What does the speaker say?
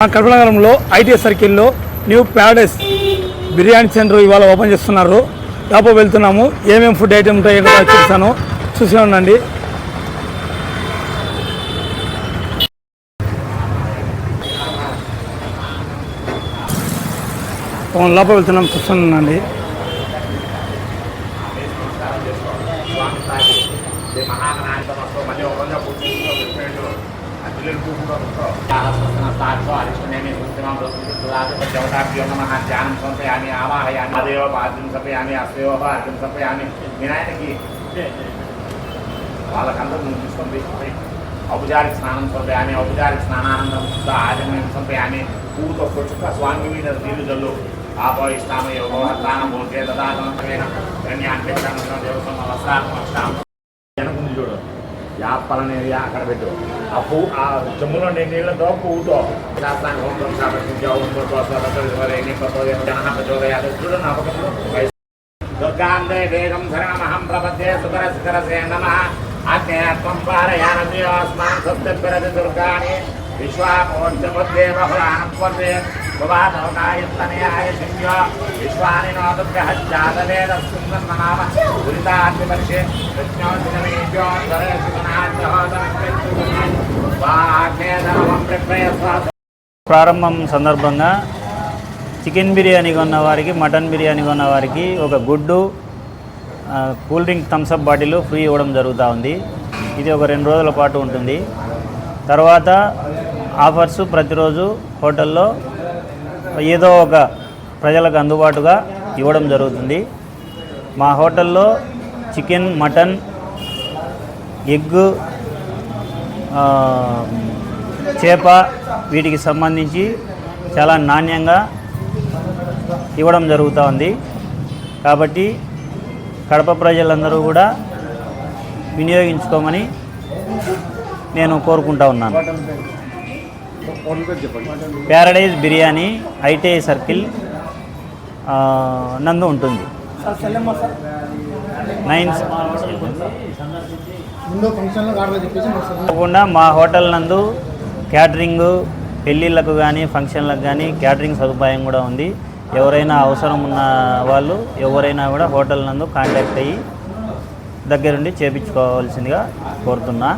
మా కడపనగరంలో ఐటీ సర్కిల్లో న్యూ ప్యారడైస్ బిర్యానీ సెంటర్ ఇవాళ ఓపెన్ చేస్తున్నారు. లోపల వెళ్తున్నాము. ఏమేమి ఫుడ్ ఐటమ్ ఉంటాయో కూడా చూస్తాను చూసి ఉండండి. అవును, లోపల వెళ్తున్నాం చూస్తున్నానండి సమయాన్ని ఆవాహయాన్ని అదేవ పాద్యం సమయాన్ని అస్దేవ పాద్యం సమయాన్ని వినాయనకి వాళ్ళకందరూ నువ్వు తీసుకొని పోయి ఔపచారిక స్నానం సమయాన్ని ఔపచారిక స్నానానందం శుద్ధ ఆచమనం సమయాన్ని పూతో కొట్టుక స్వామి మీద నీళ్లు జల్లు ఆపయిష్టామ యోగ స్నానం భోగే దదాతమైన ధన్యాన్ని దేవసమ వస్త్రాత్మష్టాం వెనకుంది చూడు యాపలనేది అక్కడ పెట్టు ఆ పువ్వు ఆ చెమ్ములో నేను నీళ్ళతో పువ్వుతో శాస్త్రాన్ని ఓం సమర్పించా ఓం ప్రచోదయాలు చూడు నా పక్కన దుర్గాందే వేగం శరణమహం ప్రపద్యే సుకరస్కరసే నమ ఆజ్ఞేయత్వం పారయానస్మాన్ సత్యపిరది దుర్గాని విశ్వాపోర్చముద్దే బహుళానం పొందే విశ్వాని ప్రారంభం సందర్భంగా చికెన్ బిర్యానీ కొన్న వారికి మటన్ బిర్యానీ కొన్న వారికి ఒక గుడ్డు cool drink Thums Up bottle free ఇవ్వడం జరుగుతూ ఉంది. ఇది ఒక రెండు రోజుల పాటు ఉంటుంది. తర్వాత ఆఫర్స్ ప్రతిరోజు హోటల్లో ఏదో ఒక ప్రజలకు అందుబాటుగా ఇవ్వడం జరుగుతుంది. మా హోటల్లో చికెన్ మటన్ ఎగ్ చేప వీటికి సంబంధించి చాలా నాణ్యంగా ఇవ్వడం జరుగుతూ ఉంది. కాబట్టి కడప ప్రజలందరూ కూడా వినియోగించుకోమని నేను కోరుకుంటా ఉన్నాను. ప్యారడైజ్ బిర్యానీ ఐటీఐ సర్కిల్ నందు ఉంటుంది. నైన్ తప్పకుండా మా హోటల్ నందు క్యాటరింగ్ పెళ్ళిళ్ళకు కానీ ఫంక్షన్లకు కానీ క్యాటరింగ్ సదుపాయం కూడా ఉంది. ఎవరైనా అవసరం ఉన్న వాళ్ళు ఎవరైనా కూడా హోటల్ నందు కాంటాక్ట్ అయ్యి దగ్గరుండి చేపించుకోవాల్సిందిగా కోరుతున్నా.